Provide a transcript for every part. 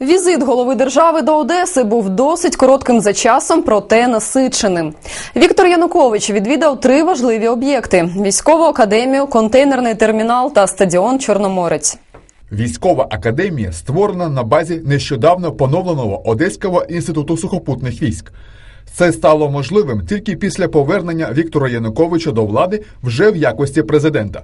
Візит голови держави до Одеси був досить коротким за часом, проте насиченим. Віктор Янукович відвідав три важливі об'єкти: військову академію, контейнерний термінал та стадіон Чорноморець. Військова академія створена на базі нещодавно поновленого Одеського інституту сухопутних військ. Це стало можливим тільки після повернення Віктора Януковича до влади вже в якості президента.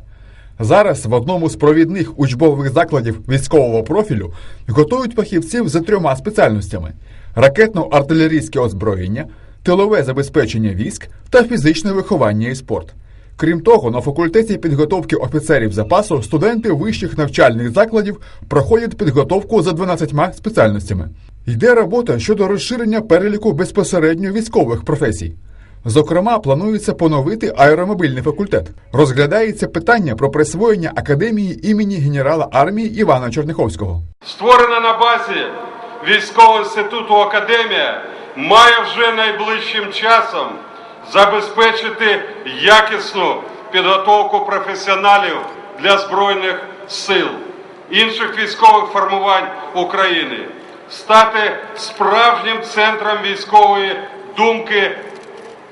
Зараз в одному з провідних учбових закладів військового профілю готують фахівців за трьома спеціальностями: ракетно-артилерійське озброєння, тилове забезпечення військ та фізичне виховання і спорт. Крім того, на факультеті підготовки офіцерів запасу студенти вищих навчальних закладів проходять підготовку за 12 спеціальностями. Йде робота щодо розширення переліку безпосередньо військових професій. Зокрема, планується поновити аеромобільний факультет. Розглядається питання про присвоєння академії імені генерала армії Івана Черняховського. створена на базі військового інституту Академія, має вже найближчим часом забезпечити якісну підготовку професіоналів для Збройних сил, інших військових формувань України, стати справжнім центром військової думки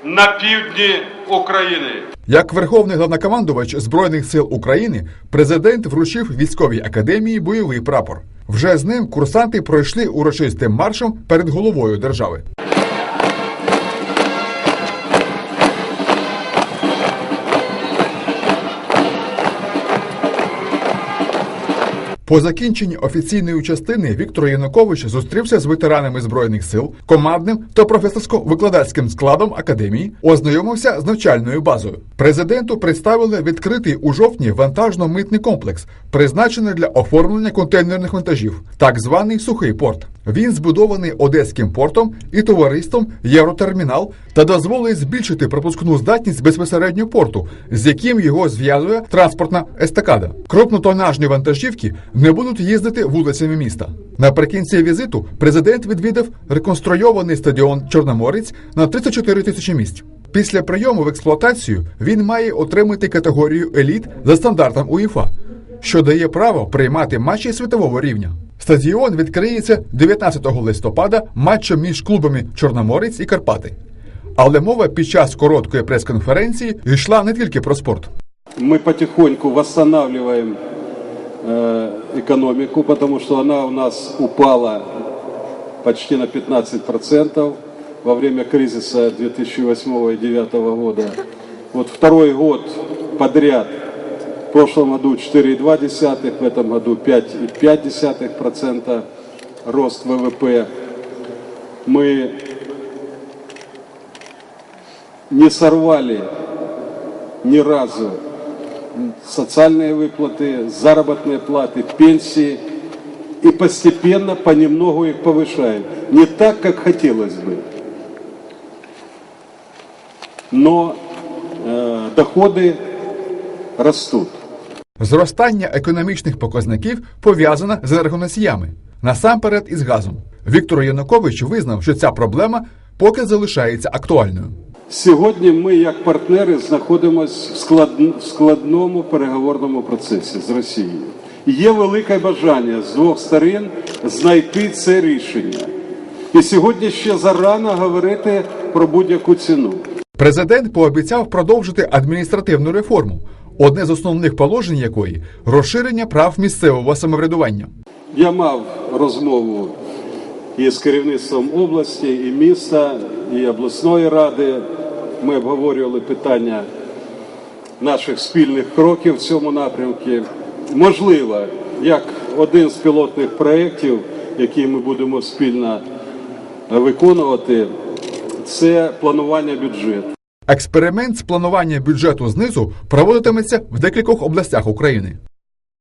на півдні України. Як верховний головнокомандувач Збройних сил України, президент вручив військовій академії бойовий прапор. Вже з ним курсанти пройшли урочистим маршем перед головою держави. По закінченні офіційної частини Віктор Янукович зустрівся з ветеранами збройних сил, командним та професорсько-викладацьким складом академії, ознайомився з навчальною базою. Президенту представили відкритий у жовтні вантажно-митний комплекс, призначений для оформлення контейнерних вантажів, так званий сухий порт. Він збудований Одеським портом і товариством Євротермінал та дозволить збільшити пропускну здатність безпосередньо порту, з яким його зв'язує транспортна естакада. Крупнотонажні вантажівки не будуть їздити вулицями міста. Наприкінці візиту президент відвідав реконструйований стадіон Чорноморець на 34 тисячі місць. Після прийому в експлуатацію він має отримати категорію еліт за стандартом УЄФА, що дає право приймати матчі світового рівня. Стадіон відкриється 19 листопада матчем між клубами Чорноморець і Карпати. Але мова під час короткої прес-конференції йшла не тільки про спорт. мы потихоньку восстанавливаем э, экономику, потому что она у нас упала почти на 15% во время кризиса 2008 и 2009 года. Вот второй год подряд, В прошлом году 4,2, в этом году 5,5% рост ВВП. Мы не сорвали ни разу социальные выплаты, заработные платы, пенсии и постепенно, понемногу их повышаем. Не так, как хотелось бы, но э, доходы растут. Зростання економічних показників пов'язане з енергоносіями, насамперед із газом. Віктор Янукович визнав, що ця проблема поки залишається актуальною. Сьогодні ми, як партнери, знаходимося в склад- в складному переговорному процесі з Росією. Є велике бажання з двох сторін знайти це рішення. І сьогодні ще зарано говорити про будь-яку ціну. Президент пообіцяв продовжити адміністративну реформу, одне з основних положень якої розширення прав місцевого самоврядування. Я мав розмову і з керівництвом області, і міста, і обласної ради. Ми обговорювали питання наших спільних кроків в цьому напрямку. Можливо, як один з пілотних проєктів, який ми будемо спільно виконувати, це планування бюджету. Експеримент з планування бюджету знизу проводитиметься в декількох областях України.